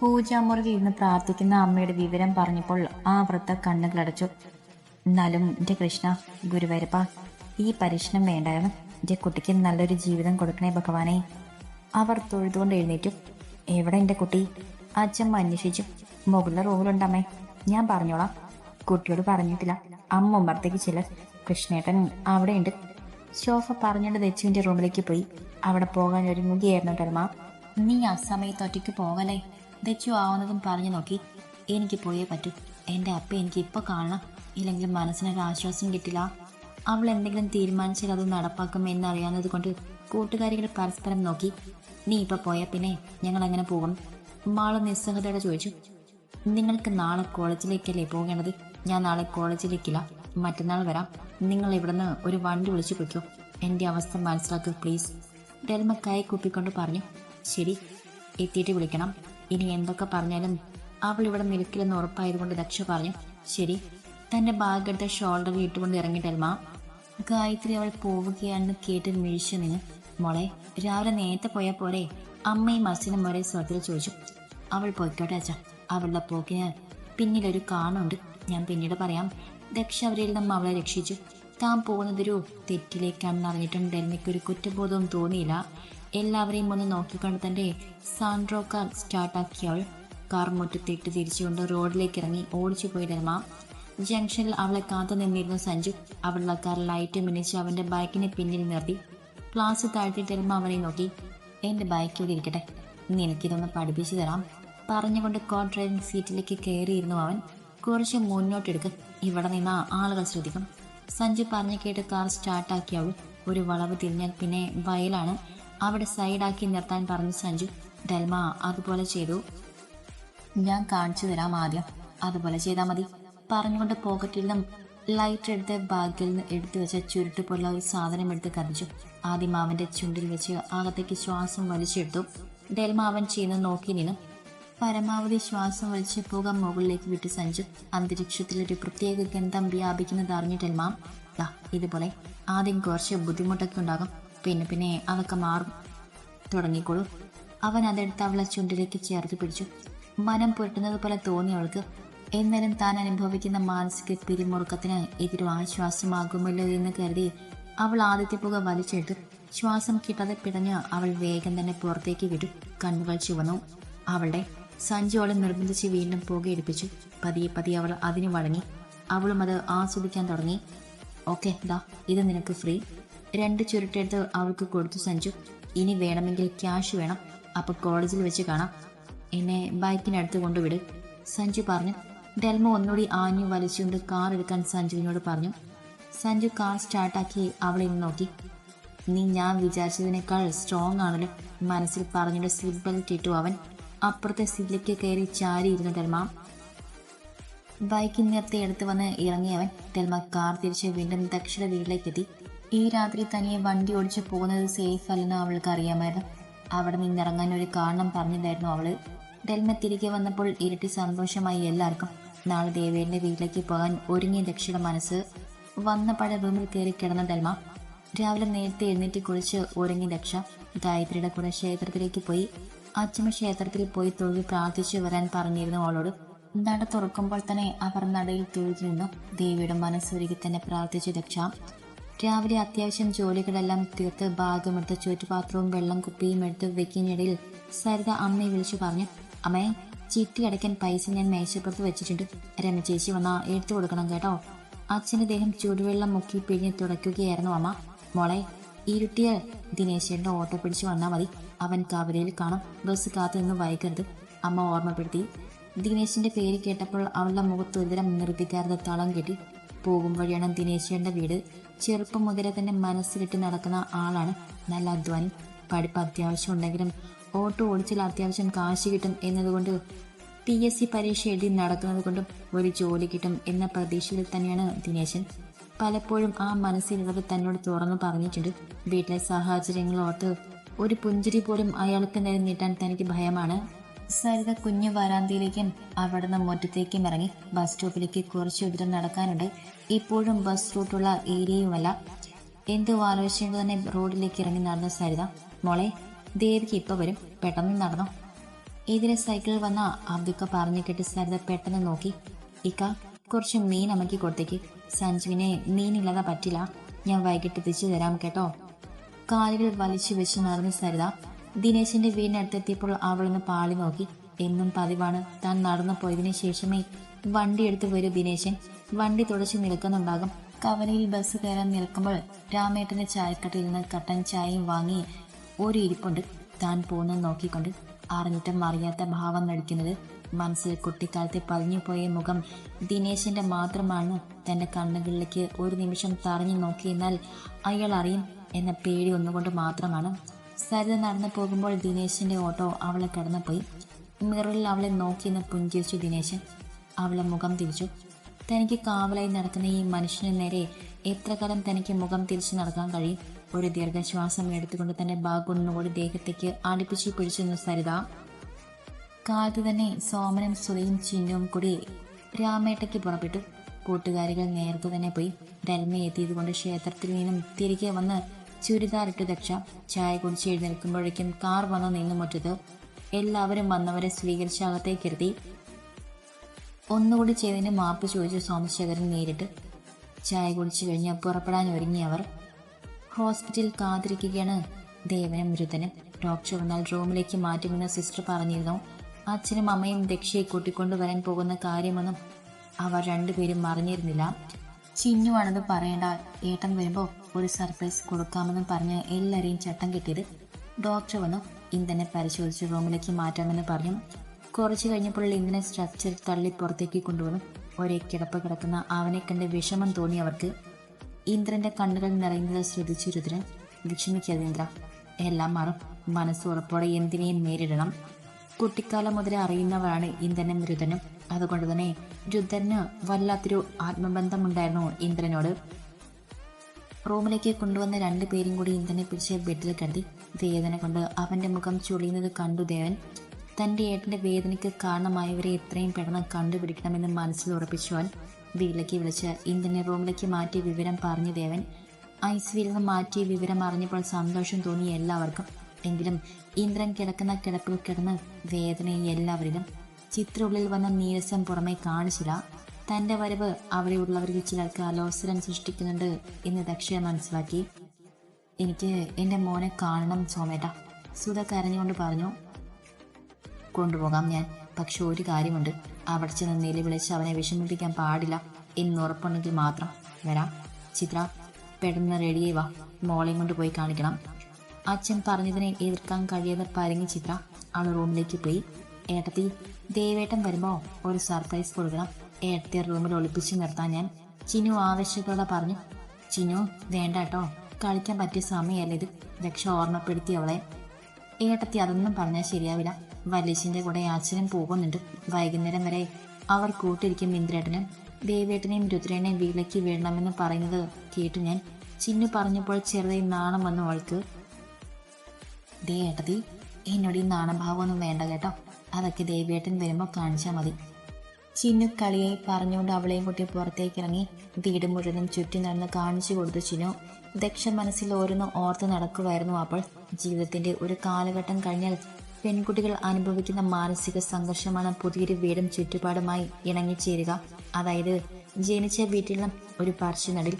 പൂജാമുറിയിൽ ഇരുന്ന് പ്രാർത്ഥിക്കുന്ന അമ്മയുടെ വിവരം പറഞ്ഞപ്പോൾ ആ വൃത്ത കണ്ണുകളടച്ചു. എന്നാലും എന്റെ കൃഷ്ണ ഗുരുവരപ്പ ഈ പരീക്ഷണം വേണ്ടായിരുന്നു എന്റെ കുട്ടിക്ക് നല്ലൊരു ജീവിതം കൊടുക്കണേ ഭഗവാനെ. അവർ തൊഴുതുകൊണ്ട് എഴുന്നേറ്റു. എവിടെ എന്റെ കുട്ടി? അച്ഛമ്മ അന്വേഷിച്ചു. മുകളിലെ റൂമിലുണ്ടമ്മേ ഞാൻ പറഞ്ഞോളാം. കുട്ടിയോട് പറഞ്ഞിട്ടില്ല. അമ്മ ഉമ്മർത്തേക്ക് ചില കൃഷ്ണേട്ടൻ അവിടെയുണ്ട്. ശോഭ പറഞ്ഞുകൊണ്ട് ദച്ചുവിന്റെ റൂമിലേക്ക് പോയി. അവിടെ പോകാൻ ഒരുങ്ങുകയായിരുന്നു ധർമ്മ. നീ ആ സമയത്ത് ഒറ്റയ്ക്ക് പോകലേ ദച്ചു ആവുന്നതും പറഞ്ഞു നോക്കി. എനിക്ക് പോയേ പറ്റൂ. എന്റെ അപ്പ എനിക്ക് ഇപ്പോൾ കാണണം. ഇല്ലെങ്കിൽ മനസ്സിനൊരു ആശ്വാസം കിട്ടില്ല. അവൾ എന്തെങ്കിലും തീരുമാനിച്ചാൽ അത് നടപ്പാക്കും എന്നറിയാവുന്നത് കൊണ്ട് കൂട്ടുകാരികൾ പരസ്പരം നോക്കി. നീ ഇപ്പോൾ പോയാൽ പിന്നെ ഞങ്ങൾ എങ്ങനെ പോകും? മാൾ നിസ്സഹതയോടെ ചോദിച്ചു. നിങ്ങൾക്ക് നാളെ കോളേജിലേക്കല്ലേ പോകേണ്ടത്? ഞാൻ നാളെ കോളേജിലേക്കില്ല. മറ്റന്നാൾ വരാം. നിങ്ങൾ ഇവിടുന്ന് ഒരു വണ്ടി വിളിച്ചു പൊയ്ക്കോ. എന്റെ അവസ്ഥ മനസ്സിലാക്കൂ പ്ലീസ്. ഡെൽമ കൈ കൂപ്പിക്കൊണ്ട് പറഞ്ഞു. ശരി എത്തിയിട്ട് വിളിക്കണം. ഇനി എന്തൊക്കെ പറഞ്ഞാലും അവൾ ഇവിടെ നിൽക്കില്ലെന്ന് ഉറപ്പായതുകൊണ്ട് ദക്ഷ പറഞ്ഞു ശരി തന്റെ ബാഗ് എടുത്ത ഷോൾഡറിൽ ഇട്ടുകൊണ്ട് ഇറങ്ങി ഡെൽമ ഗായത്രി അവൾ പോവുകയാണെന്ന് കേട്ട് മിഴിച്ചു നിന്ന് മോളെ രാവിലെ നേരത്തെ പോയ പോരെ? അമ്മയും അച്ഛനും ഒരേ സ്വത്തിൽ ചോദിച്ചു. അവൾ പോയിക്കോട്ടെ അച്ഛ. അവളുടെ പോക്കിന് പിന്നിലൊരു കാണുണ്ട്. ഞാൻ പിന്നീട് പറയാം. ദക്ഷ അവരിൽ നിന്നും അവളെ രക്ഷിച്ചു. താൻ പോകുന്നതൊരു തെറ്റിലേക്കാണെന്ന് അറിഞ്ഞിട്ടും ഡെൽമയ്ക്കൊരു കുറ്റബോധവും തോന്നിയില്ല. എല്ലാവരെയും ഒന്ന് നോക്കിക്കൊണ്ട് തന്റെ സാൻഡ്രോ കാർ സ്റ്റാർട്ടാക്കിയവൾ കാർ മുറ്റത്തിട്ട് തിരിച്ചുകൊണ്ട് റോഡിലേക്ക് ഇറങ്ങി ഓടിച്ചു പോയി ഡെൽമ ജംഗ്ഷനിൽ അവളെ കാത്തു നിന്നിരുന്നു സഞ്ജു അവളുടെ കാർ ലൈറ്റ് മിനിച്ച് അവന്റെ ബൈക്കിനെ പിന്നിൽ നിർത്തി. ക്ലാസ് താഴ്ത്തി ഡെൽമ അവനെ നോക്കി. എന്റെ ബൈക്ക് ഇവിടെ ഇരിക്കട്ടെ? നിനക്കിതൊന്ന് പഠിപ്പിച്ചു തരാം. പറഞ്ഞുകൊണ്ട് കോ ഡ്രൈവിംഗ് സീറ്റിലേക്ക് കയറിയിരുന്നു അവൻ. കുറച്ച് മുന്നോട്ടെടുക്ക്. ഇവിടെ നിന്ന് ആളുകൾ ശ്രദ്ധിക്കും. സഞ്ജു പറഞ്ഞു കേട്ട് കാർ സ്റ്റാർട്ടാക്കി അവൾ ഒരു വളവ് തിരിഞ്ഞാൽ പിന്നെ വയലാണ്. അവിടെ സൈഡാക്കി നിർത്താൻ പറഞ്ഞു സഞ്ജു. ഡൽമ അതുപോലെ ചെയ്തു. ഞാൻ കാണിച്ചു തരാം ആദ്യം. അതുപോലെ ചെയ്താൽ മതി. പറഞ്ഞുകൊണ്ട് പോക്കറ്റിൽ നിന്നും ലൈറ്റ് എടുത്ത് ബാഗിൽ നിന്ന് എടുത്തു വെച്ച ചുരുട്ട് പോലുള്ള ഒരു സാധനം എടുത്ത് കത്തിച്ചു. ആദ്യം അവന്റെ ചുണ്ടിൽ വെച്ച് അകത്തേക്ക് ശ്വാസം വലിച്ചെടുത്തു. ഡെൽമ അവൻ ചെയ്യുന്നത് നോക്കി നിന്നു. പരമാവധി ശ്വാസം വലിച്ച് പുക മുകളിലേക്ക് വിട്ട് സഞ്ചു അന്തരീക്ഷത്തിൽ ഒരു പ്രത്യേക ഗന്ധം വ്യാപിക്കുന്നത് അറിഞ്ഞ ഡെൽമ ദാ ഇതുപോലെ ആദ്യം കുറച്ച് ബുദ്ധിമുട്ടൊക്കെ ഉണ്ടാകും. പിന്നെ പിന്നെ അതൊക്കെ മാറും. തുടങ്ങിക്കോളൂ. അവൻ അതെടുത്ത് അവളെ ചുണ്ടിലേക്ക് ചേർത്ത് പിടിച്ചു. മനം പുരട്ടുന്നത് പോലെ തോന്നി അവൾക്ക്. എന്നാലും താൻ അനുഭവിക്കുന്ന മാനസിക പിരിമുറുക്കത്തിന് ഇതൊരു ആശ്വാസമാകുമല്ലോ എന്ന് കരുതി അവൾ ആദ്യത്തെ പുക വലിച്ചെടുത്തു. ശ്വാസം കിട്ടാതെ പിടഞ്ഞ് അവൾ വേഗം തന്നെ പുറത്തേക്ക് വിട്ടു. കണ്ണുകൾ ചുവന്നു. അവളുടെ സഞ്ജു അവളെ നിർബന്ധിച്ച് വീണ്ടും പുകയെടുപ്പിച്ചു പതിയെ പതിയെ അവൾ അതിന് വഴങ്ങി. അവളും അത് ആസ്വദിക്കാൻ തുടങ്ങി. ഓക്കെ ദാ ഇത് നിനക്ക് ഫ്രീ. രണ്ട് ചുരുട്ടെടുത്ത് അവൾക്ക് കൊടുത്തു സഞ്ജു. ഇനി വേണമെങ്കിൽ ക്യാഷ് വേണം. അപ്പോൾ കോളേജിൽ വെച്ച് കാണാം. എന്നെ ബൈക്കിനടുത്ത് കൊണ്ടുവിട് സഞ്ജു പറഞ്ഞു. ഡെൽമോ ഒന്നുകൂടി ആഞ്ഞു വലിച്ചുകൊണ്ട് കാർ എടുക്കാൻ സഞ്ജുവിനോട് പറഞ്ഞു. സഞ്ജു കാർ സ്റ്റാർട്ടാക്കി അവളെ നോക്കി. നീ ഞാൻ വിചാരിച്ചതിനേക്കാൾ സ്ട്രോങ് ആണല്ലോ മനസ്സിൽ പറഞ്ഞിട്ട് സീറ്റ് ബെൽറ്റ് ഇട്ടു അവൻ. അപ്പുറത്തെ സീറ്റിലേക്ക് കയറി ചാരിയിരുന്നു ഡെൽമ ബൈക്കിൽ നിർത്തി എടുത്ത് വന്ന് ഇറങ്ങിയവൻ ഡെൽമ കാർ തിരിച്ച് വീണ്ടും ദക്ഷിണ വീട്ടിലേക്കെത്തി ഈ രാത്രി തനിയെ വണ്ടി ഓടിച്ച് പോകുന്നത് സേഫ് അല്ലെന്ന് അവൾക്ക് അറിയാമായിരുന്നു. അവിടെ നിന്നിറങ്ങാൻ ഒരു കാരണം പറഞ്ഞില്ലായിരുന്നു അവൾ. ഡെൽമ തിരികെ വന്നപ്പോൾ ഇരട്ടി സന്തോഷമായി എല്ലാവർക്കും. നാളെ ദേവേന്റെ വീട്ടിലേക്ക് പോകാൻ ഒരുങ്ങിയ ദക്ഷിണ മനസ്സ് വന്ന പഴ റൂമിൽ കയറി കിടന്ന ഡെൽമ രാവിലെ നേരത്തെ എഴുന്നേറ്റ് കുളിച്ച് ഒരുങ്ങി ദക്ഷ ഗായത്രിയുടെ കൂടെ ക്ഷേത്രത്തിലേക്ക് പോയി. അച്ഛമ്മ ക്ഷേത്രത്തിൽ പോയി തൊഴിൽ പ്രാർത്ഥിച്ചു വരാൻ പറഞ്ഞിരുന്നു അവളോട്. നട തുറക്കുമ്പോൾ തന്നെ അവർ നടയിൽ തൊഴിൽ നിന്നു. ദേവിയുടെ മനസ്സൊരുക്കി തന്നെ പ്രാർത്ഥിച്ചു രക്ഷ രാവിലെ അത്യാവശ്യം ജോലികളെല്ലാം തീർത്ത് ബാഗുമെടുത്ത് ചുറ്റുപാത്രവും വെള്ളം കുപ്പിയും എടുത്ത് വെക്കിനിടയിൽ സരിത അമ്മയെ വിളിച്ചു പറഞ്ഞു അമ്മേ ചിട്ടി അടയ്ക്കാൻ പൈസ ഞാൻ മേശപ്പുറത്ത് വെച്ചിട്ടുണ്ട്. രമ ചേച്ചി വന്നാ എടുത്തു കൊടുക്കണം കേട്ടോ. അച്ഛന്റെ ദേഹം ചൂടുവെള്ളം മുക്കി പിഴിഞ്ഞ് തുടയ്ക്കുകയായിരുന്നു അമ്മ. മോളെ ഇരുട്ടിയാൽ ദിനേശന്റെ ഓട്ടോ പിടിച്ചു വന്നാൽ മതി. അവൻ കവലയിൽ കാണും. ബസ് കാത്തു നിന്ന് വൈകരുത്. അമ്മ ഓർമ്മപ്പെടുത്തി. ദിനേശിന്റെ പേര് കേട്ടപ്പോൾ അവളുടെ മുഖത്ത് ഒരുതരം നിർവികാരത തളം കെട്ടി. പോകും വഴിയാണ് ദിനേശന്റെ വീട്. ചെറുപ്പം മുതലേ തന്നെ മനസ്സിലിട്ട് നടക്കുന്ന ആളാണ്. നല്ല അധ്വാനി. പഠിപ്പ് അത്യാവശ്യം ഉണ്ടെങ്കിലും ഓട്ടോ ഓടിച്ചാൽ അത്യാവശ്യം കാശ് കിട്ടും എന്നതുകൊണ്ട് പി എസ് സി പരീക്ഷ എഴുതി നടക്കുന്നത് കൊണ്ടും ഒരു ജോലി കിട്ടും എന്ന പ്രതീക്ഷയിൽ തന്നെയാണ് ദിനേശൻ. പലപ്പോഴും ആ മനസ്സിലുള്ളത് തന്നോട് തുറന്നു പറഞ്ഞിട്ടുണ്ട്. വീട്ടിലെ സാഹചര്യങ്ങൾ ഓർത്ത് ഒരു പുഞ്ചിരി പോലും അയാൾക്ക് നേരെ നീട്ടാൻ തനിക്ക് ഭയമാണ്. സരിത കുഞ്ഞു വരാന്തയിലേക്കും അവിടുന്ന് മുറ്റത്തേക്കും ഇറങ്ങി ബസ് സ്റ്റോപ്പിലേക്ക് കുറച്ച് ദൂരം നടക്കാനുണ്ട്. ഇപ്പോഴും ബസ് റൂട്ടുള്ള ഏരിയയുമല്ല. എന്തോ ആലോചിച്ചുകൊണ്ട് തന്നെ റോഡിലേക്ക് ഇറങ്ങി നടന്ന സരിത മോളെ ദേവിക്ക് ഇപ്പൊ വരും. പെട്ടെന്ന് നടന്നോ? എതിരെ സൈക്കിളിൽ വന്ന അബ്ദുക്ക പറഞ്ഞു കേട്ട് സരിത പെട്ടെന്ന് നോക്കി ഇക്ക കുറച്ച് മീൻ അമക്കി കൊടുത്തേക്ക്. സഞ്ജുവിനെ നീനില്ലാതെ പറ്റില്ല. ഞാൻ വൈകിട്ട് എത്തിച്ചു തരാം കേട്ടോ. കാലുകൾ വലിച്ചു വെച്ച് നടന്ന സരിത ദിനേശിന്റെ വീടിനടുത്തെത്തിയപ്പോൾ അവളൊന്ന് പാളി നോക്കി. എന്നും പതിവാണ്. താൻ നടന്നു പോയതിനു ശേഷമേ വണ്ടി എടുത്തു വരൂ ദിനേശൻ. വണ്ടി തുടച്ച് നിൽക്കുന്നുണ്ടാകും. കവലയിൽ ബസ് കയറാൻ നിൽക്കുമ്പോൾ രാമേട്ടന്റെ ചായക്കട്ടിൽ നിന്ന് കട്ടൻ ചായയും വാങ്ങി ഒരു ഇരിപ്പുണ്ട്. താൻ പോകുന്നത് നോക്കിക്കൊണ്ട് അറിഞ്ഞിട്ടും അറിയാത്ത ഭാവം നടിക്കുന്നത് മനസ്സിൽ കുട്ടിക്കാലത്തെ പതിഞ്ഞുപോയ മുഖം ദിനേശിന്റെ മാത്രമാണ് തന്റെ കണ്ണുകളിലേക്ക് ഒരു നിമിഷം തറഞ്ഞു നോക്കിയെന്നാൽ അയാൾ അറിയും എന്ന പേടി ഒന്നുകൊണ്ട് മാത്രമാണ്. സരിത നടന്നു പോകുമ്പോൾ ദിനേശിന്റെ ഓട്ടോ അവളെ കടന്നുപോയി. മിററിൽ അവളെ നോക്കിയെന്ന് പുഞ്ചിരിച്ചു ദിനേശൻ. അവളെ മുഖം തിരിച്ചു. തനിക്ക് കാവലായി നടക്കുന്ന ഈ മനുഷ്യന് നേരെ എത്ര കാലം തനിക്ക് മുഖം തിരിച്ചു നടക്കാൻ കഴിയും? ഒരു ദീർഘശ്വാസം എടുത്തുകൊണ്ട് തന്റെ ബാഗ് ഒന്നുകൂടി ദേഹത്തേക്ക് അടുപ്പിച്ചു പിടിച്ചിരുന്നു സരിത. കാലത്ത് തന്നെ സോമനും സുധയും ചിന്നുവും കൂടി രാമേട്ടയ്ക്ക് പുറപ്പെട്ടു. കൂട്ടുകാരികൾ നേരത്തെ തന്നെ പോയി ഡൽമി എത്തിയതുകൊണ്ട് ക്ഷേത്രത്തിൽ നിന്നും തിരികെ വന്ന് ചുരിദാറിട്ട് ദക്ഷ ചായ കുടിച്ച് എഴുന്നേൽക്കുമ്പോഴേക്കും കാർ വന്ന് നിന്നു മുറ്റത്ത് എല്ലാവരും വന്നവരെ സ്വീകരിച്ച് അകത്തേക്കിരുത്തി ഒന്നുകൂടി ചെയ്തതിന് മാപ്പ് ചോദിച്ചു സോമശേഖരൻ നേരിട്ട് ചായ കുടിച്ചു കഴിഞ്ഞ് പുറപ്പെടാൻ ഒരുങ്ങി അവർ. ഹോസ്പിറ്റലിൽ കാത്തിരിക്കുകയാണ് ദേവനും മൃതനും ഡോക്ടർ വന്നാൽ റൂമിലേക്ക് മാറ്റുമെന്ന് സിസ്റ്റർ പറഞ്ഞിരുന്നു. അച്ഛനും അമ്മയും ദക്ഷയെ കൂട്ടിക്കൊണ്ടുവരാൻ പോകുന്ന കാര്യമൊന്നും അവർ രണ്ടുപേരും അറിഞ്ഞിരുന്നില്ല. ചിന്നുവാണത് പറയേണ്ട ഏട്ടൻ വരുമ്പോൾ ഒരു സർപ്രൈസ് കൊടുക്കാമെന്ന് പറഞ്ഞ് എല്ലാവരെയും ചട്ടം കെട്ടിയത് ഡോക്ടർ വന്നു. ഇന്ധനെ പരിശോധിച്ച് റൂമിലേക്ക് മാറ്റാമെന്ന് പറഞ്ഞു. കുറച്ച് കഴിഞ്ഞപ്പോൾ ഇന്ധനെ സ്ട്രക്ചർ തള്ളി പുറത്തേക്ക് കൊണ്ടുവന്നു. ഒരേ കിടപ്പ് കിടക്കുന്ന അവനെ കണ്ട് വിഷമം തോന്നി അവർക്ക്. ഇന്ദ്രന്റെ കണ്ണുകൾ നിറയുന്നത് ശ്രദ്ധിച്ചു രുദ്രൻ. വിഷമിക്കാതെ ഇന്ദ്ര എല്ലാം മാറും. മനസ്സുറപ്പോടെ എന്തിനേയും നേരിടണം. കുട്ടിക്കാലം മുതലേ അറിയുന്നവരാണ് ഇന്ദ്രനും രുദ്രനും. അതുകൊണ്ട് തന്നെ രുദ്രന് വല്ലാത്തൊരു ആത്മബന്ധമുണ്ടായിരുന്നു ഇന്ദ്രനോട്. റൂമിലേക്ക് കൊണ്ടുവന്ന രണ്ടു പേരും കൂടി ഇന്ദ്രനെ പിടിച്ച് ബെഡിൽ കണ്ടി വേദന കൊണ്ട് അവന്റെ മുഖം ചുളിയുന്നത് കണ്ടു ദേവൻ. തന്റെ ഏട്ടന്റെ വേദനയ്ക്ക് കാരണമായവരെ എത്രയും പെട്ടെന്ന് കണ്ടുപിടിക്കണമെന്ന് മനസ്സിൽ ഉറപ്പിച്ചു അവൻ. വീട്ടിലേക്ക് വിളിച്ച് ഇന്ദ്രനെ റൂമിലേക്ക് മാറ്റിയ വിവരം പറഞ്ഞു ദേവൻ. ഐസ് നിന്ന് മാറ്റിയ വിവരം അറിഞ്ഞപ്പോൾ സന്തോഷം തോന്നി എല്ലാവർക്കും എങ്കിലും ഇന്ദ്രൻ കിടക്കുന്ന കിടപ്പിൽ കിടന്ന് വേദനയും എല്ലാവരിലും ചിത്രമുള്ളിൽ വന്ന നീരസം പുറമെ കാണിച്ചില്ല. തന്റെ വരവ് അവിടെയുള്ളവരിൽ ചിലർക്ക് അലോസരം സൃഷ്ടിക്കുന്നുണ്ട് എന്ന് ദക്ഷിണ മനസ്സിലാക്കി. എനിക്ക് എന്റെ മോനെ കാണണം സോമേട്ട. സുധ കരഞ്ഞുകൊണ്ട് പറഞ്ഞു കൊണ്ടുപോകാം ഞാൻ. പക്ഷെ ഒരു കാര്യമുണ്ട്. അവിടെ ചെന്ന് നിലവിളിച്ച് അവനെ വിഷമിപ്പിക്കാൻ പാടില്ല എന്ന് ഉറപ്പുണ്ടെങ്കിൽ മാത്രം. വരാം. ചിത്ര പെട്ടെന്ന് റെഡിയായി വാ. മോളെയും കൊണ്ട് പോയി കാണിക്കണം. അച്ഛൻ പറഞ്ഞതിനെ എതിർക്കാൻ കഴിയാതെ പരങ്ങി ചിത്ര അവൾ റൂമിലേക്ക് പോയി. ഏട്ടത്തി ദേവേട്ടൻ വരുമ്പോൾ ഒരു സർപ്രൈസ് കൊടുക്കണം. ഏട്ടത്തെ റൂമിൽ ഒളിപ്പിച്ച് നിർത്താൻ ഞാൻ ചിനു ആവശ്യത്തോടെ പറഞ്ഞു. ചിനു വേണ്ട കേട്ടോ. കളിക്കാൻ പറ്റിയ സമയമല്ല ഇത്. രക്ഷ ഓർമ്മപ്പെടുത്തി അവളെ. ഏട്ടത്തി അതൊന്നും പറഞ്ഞാൽ ശരിയാവില്ല. വല്യച്ഛന്റെ കൂടെ അച്ഛനും പോകുന്നുണ്ട്. വൈകുന്നേരം വരെ അവർ കൂട്ടിരിക്കും ഇന്ദ്രേട്ടനും. ദേവേട്ടനെയും രുദ്രേനെയും വീട്ടിലേക്ക് വീഴണമെന്ന് പറയുന്നത് കേട്ടു ഞാൻ. ചിന്നു പറഞ്ഞപ്പോൾ ചെറുതായി നാണം വന്നു അവൾക്ക്. ദേ ഏട്ടതി എന്നോട് ഈ നാണഭാവമൊന്നും വേണ്ട കേട്ടോ. അതൊക്കെ ദേവിയേട്ടൻ വരുമ്പോൾ കാണിച്ചാൽ മതി. ചിന്നു കളിയായി പറഞ്ഞുകൊണ്ട് അവളെയും കുട്ടി പുറത്തേക്ക് ഇറങ്ങി വീട് മുഴുവനും ചുറ്റി നടന്ന് കാണിച്ചു കൊടുത്തു ചിന്നു. ദക്ഷ മനസ്സിൽ ഓരോന്ന് ഓർത്ത് നടക്കുമായിരുന്നു അപ്പോൾ. ജീവിതത്തിന്റെ ഒരു കാലഘട്ടം കഴിഞ്ഞാൽ പെൺകുട്ടികൾ അനുഭവിക്കുന്ന മാനസിക സംഘർഷമാണ് പുതിയൊരു വീടും ചുറ്റുപാടുമായി ഇണങ്ങിച്ചേരുക. അതായത് ജനിച്ച വീട്ടിലും ഒരു പറശ്ശിനടിൽ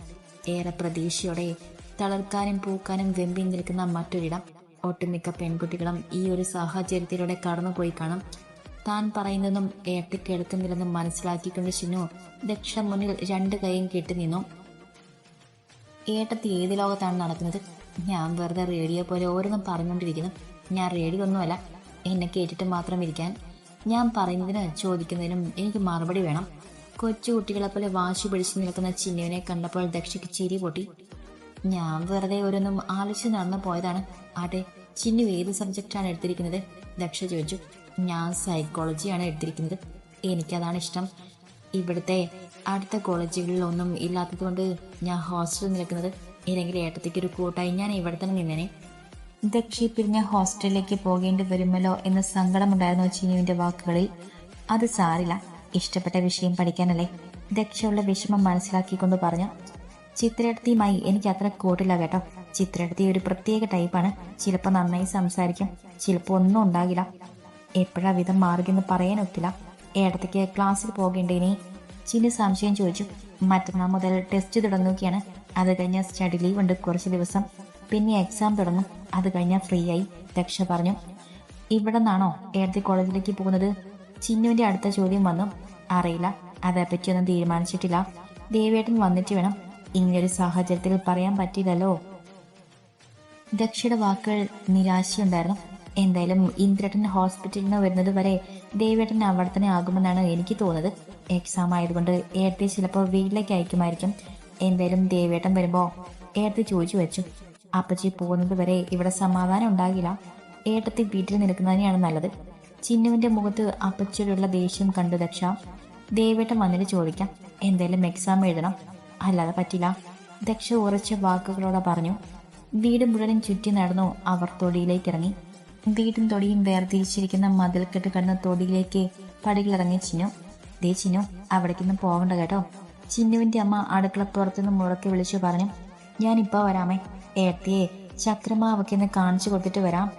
ഏറെ പ്രതീക്ഷയോടെ തളർക്കാനും പൂക്കാനും വെമ്പി നിൽക്കുന്ന മറ്റൊരിടം. ഒട്ടുമിക്ക പെൺകുട്ടികളും ഈ ഒരു സാഹചര്യത്തിലൂടെ കടന്നുപോയി കാണും. താൻ പറയുന്നതും ഏട്ടക്കേൾക്കുന്നില്ലെന്നും മനസ്സിലാക്കിക്കൊണ്ട് ഷിനു ദക്ഷ മുന്നിൽ രണ്ട് കൈയും കെട്ടി നിന്നു. ഏട്ടത്തി ഏത് ലോകത്താണ് നടക്കുന്നത്? ഞാൻ വെറുതെ റേഡിയോ പോലെ ഓരോന്നും പറഞ്ഞുകൊണ്ടിരിക്കുന്നു. ഞാൻ റേഡിയോ ഒന്നുമല്ല എന്നെ കേട്ടിട്ട് മാത്രം ഇരിക്കാൻ. ഞാൻ പറയുന്നതിന് ചോദിക്കുന്നതിനും എനിക്ക് മറുപടി വേണം. കൊച്ചു കുട്ടികളെ പോലെ വാശി പിടിച്ചു നിൽക്കുന്ന ചിന്നുവിനെ കണ്ടപ്പോൾ ദക്ഷയ്ക്ക് ചിരി പൊട്ടി. ഞാൻ വെറുതെ ഓരോന്നും ആലോചിച്ച് നടന്നു പോയതാണ്. ആട്ടെ ചിന്നു ഏത് സബ്ജക്റ്റാണ് എടുത്തിരിക്കുന്നത്? ദക്ഷ ചോദിച്ചു. ഞാൻ സൈക്കോളജിയാണ് എടുത്തിരിക്കുന്നത്. എനിക്കതാണ് ഇഷ്ടം. ഇവിടുത്തെ അടുത്ത കോളേജുകളിലൊന്നും ഇല്ലാത്തതുകൊണ്ട് ഞാൻ ഹോസ്റ്റലിൽ നിൽക്കുന്നത്. ഇല്ലെങ്കിൽ ഏട്ടത്തേക്ക് ഒരു കൂട്ടായി ഞാൻ ഇവിടെ തന്നെ നിന്നേനെ. ദക്ഷി പിരിഞ്ഞ ഹോസ്റ്റലിലേക്ക് പോകേണ്ടി വരുമല്ലോ എന്ന സങ്കടമുണ്ടായിരുന്നു ചിന്നുവിന്റെ വാക്കുകളിൽ. അത് സാരില്ല. ഇഷ്ടപ്പെട്ട വിഷയം പഠിക്കാനല്ലേ. ദക്ഷയുള്ള വിഷമം മനസ്സിലാക്കിക്കൊണ്ട് പറഞ്ഞു ചിത്രയടത്തിയുമായി എനിക്ക് അത്ര കൂട്ടില്ല കേട്ടോ. ചിത്രയെടുത്തി ഒരു പ്രത്യേക ടൈപ്പാണ്. ചിലപ്പോൾ നന്നായി സംസാരിക്കും. ചിലപ്പോൾ ഒന്നും ഉണ്ടാകില്ല. എപ്പോഴാ വിധം മാറുകയെന്ന് പറയാനൊക്കില്ല. ഏടത്തേക്ക് ക്ലാസ്സിൽ പോകേണ്ടതിനെ ചിന്നു സംശയം ചോദിച്ചു. മറ്റന്നാൾ മുതൽ ടെസ്റ്റ് തുടങ്ങുകയാണ്. അത് കഴിഞ്ഞ സ്റ്റഡി ലീവ് ഉണ്ട് കുറച്ച് ദിവസം. പിന്നെ എക്സാം തുടങ്ങും. അത് കഴിഞ്ഞാൽ ഫ്രീ ആയി. രക്ഷ പറഞ്ഞു. ഇവിടെ നിന്നാണോ ഏടത്തി കോളേജിലേക്ക് പോകുന്നത്? ചിന്നുവിന്റെ അടുത്ത ചോദ്യം വന്നു. അറിയില്ല. അതേപ്പറ്റിയൊന്നും തീരുമാനിച്ചിട്ടില്ല. ദേവേട്ടൻ വന്നിട്ട് വേണം. ഇങ്ങനൊരു സാഹചര്യത്തിൽ പറയാൻ പറ്റില്ലല്ലോ. ദക്ഷയുടെ വാക്കുകൾ നിരാശയുണ്ടായിരുന്നു. എന്തായാലും ഇന്ദ്രട്ടൻ ഹോസ്പിറ്റലിൽ നിന്ന് വരുന്നത് വരെ ദേവേട്ടൻ അവിടെ തന്നെ ആകുമെന്നാണ് എനിക്ക് തോന്നുന്നത്. എക്സാം ആയതുകൊണ്ട് ഏടത്തി ചിലപ്പോൾ വീട്ടിലേക്ക് അയക്കുമായിരിക്കും. എന്തായാലും ദേവേട്ടൻ വരുമ്പോൾ ഏട്ടത്തെ ചോദിച്ചു വെച്ചു. അപ്പച്ചി പോകുന്നത് വരെ ഇവിടെ സമാധാനം ഉണ്ടാകില്ല. ഏട്ടത്തി വീട്ടിൽ നിൽക്കുന്നതിനെയാണ് നല്ലത്. ചിന്നുവിന്റെ മുഖത്ത് അപ്പച്ചിയോടുള്ള ദേഷ്യം കണ്ടു ദക്ഷ. ദേവേട്ടൻ വന്നിട്ട് ചോദിക്കാം. എന്തായാലും എക്സാം എഴുതണം. അല്ലാതെ പറ്റില്ല. ദക്ഷ ഉറച്ച വാക്കുകളോടെ പറഞ്ഞു. വീട് മുഴുവൻ ചുറ്റി നടന്നു അവർ തൊടിയിലേക്ക് ഇറങ്ങി. വീടും തൊടിയും വേർതിരിച്ചിരിക്കുന്ന മതിൽക്കെട്ട് കടന്ന തൊടിയിലേക്ക് പടികളിറങ്ങി ചിന്നു. ദേ ചിന്നു അവിടേക്കൊന്നും പോവണ്ട കേട്ടോ. ചിന്നുവിന്റെ അമ്മ അടുക്കളപ്പുറത്തുനിന്ന് മുറക്കി വിളിച്ചു പറഞ്ഞു ഞാൻ ഇപ്പൊ വരാമേ. ഏത്തിയെ ചക്രമാവൊക്കെ കാണിച്ചു കൊടുത്തിട്ട് വരാം.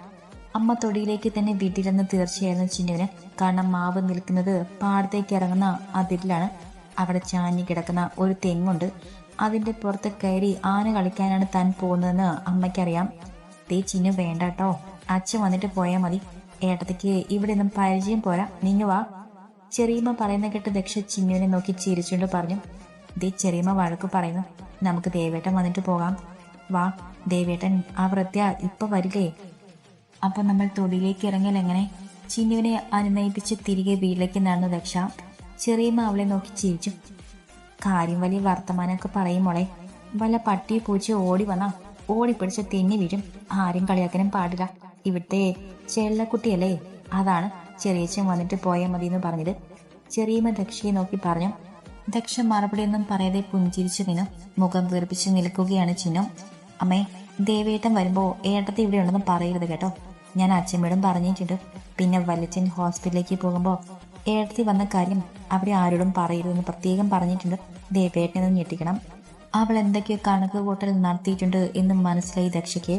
അമ്മ തൊടിയിലേക്ക് തന്നെ വീട്ടിലെന്ന് തീർച്ചയായിരുന്നു ചിന്നുവിന്. കാരണം മാവ് നിൽക്കുന്നത് പാടത്തേക്ക് ഇറങ്ങുന്ന അതിരിലാണ്. അവിടെ ചാഞ്ഞു കിടക്കുന്ന ഒരു തെങ്ങുണ്ട്. അതിന്റെ പുറത്ത് കയറി ആന കളിക്കാനാണ് താൻ പോകുന്നതെന്ന് അമ്മയ്ക്കറിയാം. ദേ ചിന്നു വേണ്ട കേട്ടോ അച്ഛൻ വന്നിട്ട് പോയാൽ മതി. ഏട്ടത്തേക്ക് ഇവിടെ നിന്നും പരിചയം പോരാ. നീങ്ങ വാ. ചെറിയമ്മ പറയുന്ന കേട്ട് ദക്ഷ ചിന്നുവിനെ നോക്കി ചിരിച്ചുകൊണ്ട് പറഞ്ഞു. ദേ ചെറിയമ്മ വഴക്ക് പറയുന്നു. നമുക്ക് ദേവേട്ടൻ വന്നിട്ട് പോകാം. വാ ദേവേട്ടൻ ആ വൃത്യ ഇപ്പൊ വരില്ലേ? അപ്പൊ നമ്മൾ തൊടിയിലേക്ക് ഇറങ്ങിയാൽ എങ്ങനെ? ചിന്നുവിനെ അനുനയിപ്പിച്ച് തിരികെ വീട്ടിലേക്ക് നടന്നു ദക്ഷ. ചെറിയമ്മ അവളെ നോക്കി ചിരിച്ചു. കാര്യം വലിയ വർത്തമാനമൊക്കെ പറയും മോളെ. വല്ല പട്ടി പൂച്ച ഓടി വന്നാ ഓടിപ്പിടിച്ച് തെന്നി വീഴും. ആരും കളിയാക്കാനും പാടില്ല. ഇവിടുത്തെ ചെള്ളക്കുട്ടിയല്ലേ? അതാണ് ചെറിയച്ഛൻ വന്നിട്ട് പോയാൽ മതി എന്ന് പറഞ്ഞത്. ചെറിയമ്മ ദക്ഷയെ നോക്കി പറഞ്ഞു. ദക്ഷ മറുപടിയൊന്നും പറയാതെ പുഞ്ചിരിച്ചു നിന്നു മുഖം വീർപ്പിച്ച് നിൽക്കുകയാണ് ചിഹ്നം അമ്മേ ദേവേട്ടൻ വരുമ്പോൾ ഏട്ടത്തി ഇവിടെ ഉണ്ടെന്ന് പറയരുത് കേട്ടോ. ഞാൻ അച്ഛമ്മയോടും പറഞ്ഞിട്ടുണ്ട്. പിന്നെ വലിച്ചൻ ഹോസ്പിറ്റലിലേക്ക് പോകുമ്പോ ഏട്ടത്തി വന്ന കാര്യം അവിടെ ആരോടും പറയരുതെന്ന് പ്രത്യേകം പറഞ്ഞിട്ടുണ്ട്. ദേവേട്ടനെ ഞെട്ടിക്കണം. അവൾ എന്തൊക്കെയോ കണക്ക് കൂട്ടൽ നടത്തിയിട്ടുണ്ട് എന്ന് മനസ്സിലായി ദക്ഷയ്ക്ക്.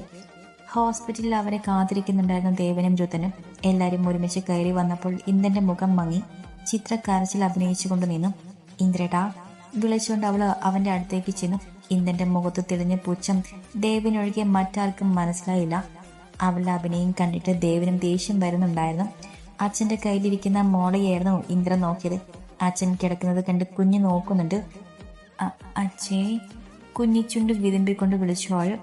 ഹോസ്പിറ്റലിൽ അവരെ കാത്തിരിക്കുന്നുണ്ടായിരുന്ന ദേവനും രുതനും എല്ലാവരും ഒരുമിച്ച് കയറി വന്നപ്പോൾ ഇന്ദ്രന്റെ മുഖം മങ്ങി ചിത്രക്കരച്ചിൽ അഭിനയിച്ചുകൊണ്ട് നിന്നു. ഇന്ദ്രേട്ടാ വിളിച്ചുകൊണ്ട് അവൾ അവന്റെ അടുത്തേക്ക് ചെന്നു. ഇന്ദ്രന്റെ മുഖത്ത് തെളിഞ്ഞ പുച്ഛം ദേവിനൊഴികെ മറ്റാർക്കും മനസ്സിലായില്ല. അവളുടെ അഭിനയം കണ്ടിട്ട് ദേവനും ദേഷ്യം വരുന്നുണ്ടായിരുന്നു. അച്ഛന്റെ കയ്യിലിരിക്കുന്ന മോളെയായിരുന്നു ഇന്ദ്രൻ നോക്കിയത്. അച്ഛൻ കിടക്കുന്നത് കണ്ട് കുഞ്ഞ് നോക്കുന്നുണ്ട്. അച്ഛേ കുഞ്ഞിച്ചുണ്ട് വിതുമ്പിക്കൊണ്ട് വിളിച്ചു അവൾ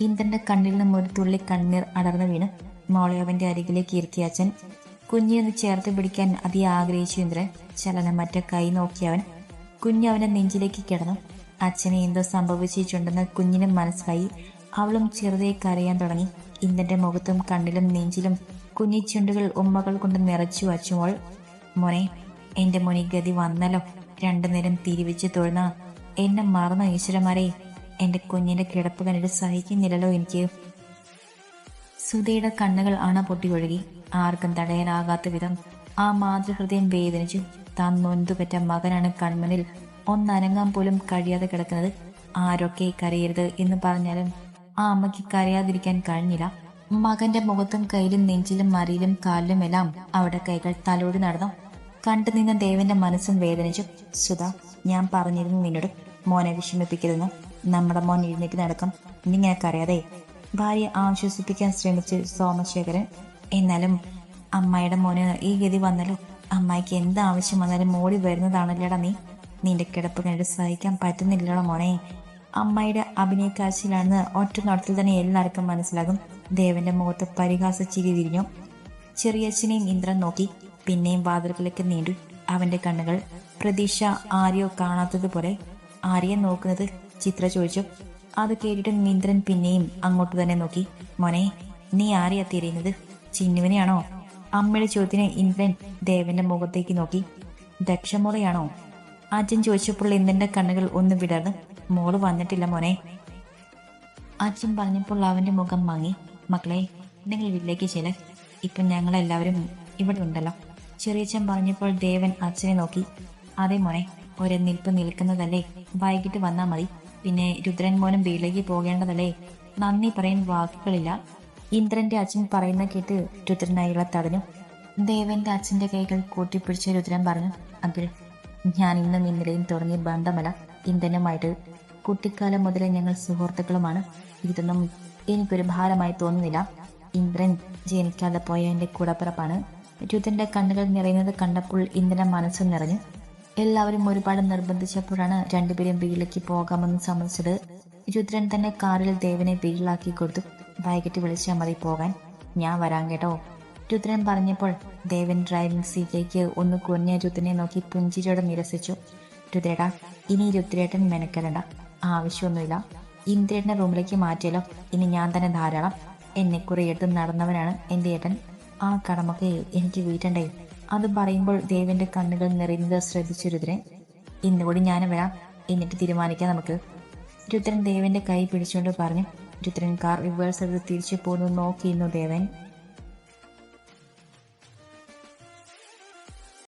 ഇന്ദ്രന്റെ കണ്ണിൽ നിന്നും ഒരു തുള്ളി കണ്ണീർ അടർന്നു വീണ്. മോളെ അവന്റെ അരികിലേക്ക് ഇരുത്തിയ അച്ഛൻ കുഞ്ഞിയൊന്ന് ചേർത്ത് പിടിക്കാൻ അതി ആഗ്രഹിച്ചു ഇന്ദ്രൻ. ചലനമറ്റ കൈ നോക്കിയവൻ കുഞ്ഞ് അവനെ നെഞ്ചിലേക്ക് കിടന്നു. അച്ഛനെ എന്തോ സംഭവിച്ചിട്ടുണ്ടെന്ന് കുഞ്ഞിനും മനസ്സിലായി. അവളും ചെറുതായി കരയാൻ തുടങ്ങി. ഇന്ദ്രന്റെ മുഖത്തും കണ്ണിലും നെഞ്ചിലും കുഞ്ഞിച്ചുണ്ടുകൾ ഉമ്മകൾ കൊണ്ട് നിറച്ചു വച്ചുമോൾ മോനെ എന്റെ മോനെ ഗതി വന്നല്ലോ. രണ്ടു നേരം തിരിവിച്ച് തൊഴുന്ന എന്നെ മറന്ന ഈശ്വരന്മാരെ എന്റെ കുഞ്ഞിന്റെ കിടപ്പ് കണ്ടിട്ട് സഹിക്കുന്നില്ലല്ലോ എനിക്ക്. സുധയുടെ കണ്ണുകൾ അണ പൊട്ടി ഒഴുകി. ആർക്കും തടയാനാകാത്ത വിധം ആ മാതൃഹൃദയം വേദനിച്ചു. താൻ നൊന്തുപറ്റ മകനാണ് കൺമുന്നിൽ. ഒന്നനങ്ങാൻ പോലും കഴിയാതെ കിടക്കുന്നത്. ആരൊക്കെ കരയരുത് എന്ന് പറഞ്ഞാലും ആ അമ്മയ്ക്ക് കരയാതിരിക്കാൻ കഴിഞ്ഞില്ല. മകന്റെ മുഖത്തും കയ്യിലും നെഞ്ചിലും മറിയിലും കാലിലും എല്ലാം അവിടെ കൈകൾ തലോടി നടന്നു. കണ്ടു നിന്ന ദേവന്റെ മനസ്സും വേദനിച്ചു. സുധ ഞാൻ പറഞ്ഞിരുന്നു നിന്നോട് മോനെ വിഷമിപ്പിക്കരുതെന്ന്. നമ്മുടെ മോൻ എഴുന്നേറ്റ് നടക്കും. നിങ്ങൾക്കറിയാതെ ഭാര്യ ആശ്വസിപ്പിക്കാൻ ശ്രമിച്ചു സോമശേഖരൻ എന്നാലും അമ്മായിയുടെ മോന് ഈ ഗതി വന്നല്ലോ. അമ്മായിക്ക് എന്ത് ആവശ്യം വന്നാലും ഓടി വരുന്നതാണല്ലേടാ നീ. നിന്റെ കിടപ്പ് കണ്ടിട്ട് സഹിക്കാൻ പറ്റുന്നില്ലല്ലോ മോനെ. അമ്മായിയുടെ അഭിനയക്കാഴ്ചയിലാണെന്ന് ഒറ്റ നോട്ടത്തിൽ തന്നെ എല്ലാവർക്കും മനസ്സിലാകും. ദേവന്റെ മുഖത്ത് പരിഹാസ ചിരി വിരിഞ്ഞു. ചെറിയച്ഛനെയും ഇന്ദ്രൻ നോക്കി. പിന്നെയും വാതിലുകളിലേക്ക് നീണ്ടു. അവന്റെ കണ്ണുകൾ പ്രതീക്ഷ ആരെയോ കാണാത്തതുപോലെ ആര്യെ നോക്കുന്നത് ചിത്ര ചോദിച്ചു. അത് കേട്ടിട്ട് ഇന്ദ്രൻ പിന്നെയും അങ്ങോട്ട് തന്നെ നോക്കി. മോനെ നീ ആരെയാ തിരയുന്നത്? ചിന്നുവിനെയാണോ? അമ്മയുടെ ചോദ്യത്തിന് ഇന്ദ്രൻ ദേവന്റെ മുഖത്തേക്ക് നോക്കി. ദക്ഷമുറയാണോ അച്ഛൻ ചോദിച്ചപ്പോൾ ഇന്ദ്രന്റെ കണ്ണുകൾ ഒന്ന് വിടർന്ന് മോൾ വന്നിട്ടില്ല മോനെ. അച്ഛൻ പറഞ്ഞപ്പോൾ അവന്റെ മുഖം മങ്ങി. മക്കളെ നിങ്ങൾ വീട്ടിലേക്ക് ചെല. ഇപ്പം ഞങ്ങളെല്ലാവരും ഇവിടെ ഉണ്ടല്ലോ. ചെറിയച്ഛൻ പറഞ്ഞപ്പോൾ ദേവൻ അച്ഛനെ നോക്കി. അതെ മോനെ ഒരു നിൽപ്പ് നിൽക്കുന്നതല്ലേ? വൈകിട്ട് വന്നാൽ മതി. പിന്നെ രുദ്രൻ മോനും വീട്ടിലേക്ക് പോകേണ്ടതല്ലേ? നന്ദി പറയാൻ വാക്കുകളില്ല. ഇന്ദ്രന്റെ അച്ഛൻ പറയുന്ന കേട്ട് രുദ്രൻ അയാളെ തടഞ്ഞു ദേവന്റെ അച്ഛന്റെ കൈകൾ കൂട്ടിപ്പിടിച്ച് രുദ്രൻ പറഞ്ഞു അങ്കിൾ ഞാൻ ഇന്നും ഇന്നലെയും തുടങ്ങിയ ബന്ധമല ഇന്ദ്രനുമായിട്ട് കുട്ടിക്കാലം മുതലേ ഞങ്ങൾ സുഹൃത്തുക്കളുമാണ്. ഇതൊന്നും എനിക്കൊരു ഭാരമായി തോന്നുന്നില്ല. ഇന്ദ്രൻ ജനിക്കാതെ പോയ എന്റെ കൂടപ്പിറപ്പാണ്. രുദ്രന്റെ കണ്ണുകൾ നിറയുന്നത് കണ്ടപ്പോൾ ഇന്ദ്രൻ മനസ്സ് നിറഞ്ഞു. എല്ലാവരും ഒരുപാട് നിർബന്ധിച്ചപ്പോഴാണ് രണ്ടുപേരും വീട്ടിലേക്ക് പോകാമെന്ന് സമ്മതിച്ചത്. രുദ്രൻ തന്നെ കാറിൽ ദേവനെ വീട്ടിലാക്കി കൊടുത്തു. വൈകിട്ട് വിളിച്ചാൽ മതി പോകാൻ. ഞാൻ വരാൻ കേട്ടോ. രുദ്രൻ പറഞ്ഞപ്പോൾ ദേവൻ ഡ്രൈവിംഗ് സീറ്റിലേക്ക് ഒന്ന് കുഞ്ഞ രുദ്രനെ നോക്കി പുഞ്ചിരിയോടെ നിരസിച്ചു. രുദ്രേട്ടാ ഇനി രുദ്രേട്ടൻ മെനക്കെടണ്ട. ആവശ്യമൊന്നുമില്ല. ഇന്ദ്രേട്ടനെ റൂമിലേക്ക് മാറ്റിയാലോ ഇനി ഞാൻ തന്നെ ധാരാളം എന്നെ കുറെ എടുത്ത് നടന്നവനാണ് എന്റെ ഏട്ടൻ. ആ കടമൊക്കെ എനിക്ക് വീട്ടണ്ടേ. അത് പറയുമ്പോൾ ദേവന്റെ കണ്ണുകൾ നിറയുന്നത് ശ്രദ്ധിച്ചു രുദ്രൻ ഇന്നുകൂടി ഞാൻ വരാം. എന്നിട്ട് തീരുമാനിക്കാം നമുക്ക്. രുദ്രൻ ദേവന്റെ കൈ പിടിച്ചുകൊണ്ട് പറഞ്ഞു. രുദ്രൻ കാർ റിവേഴ്സ് എടുത്ത് തിരിച്ചു പോകുന്നു നോക്കിയിരുന്നു ദേവൻ.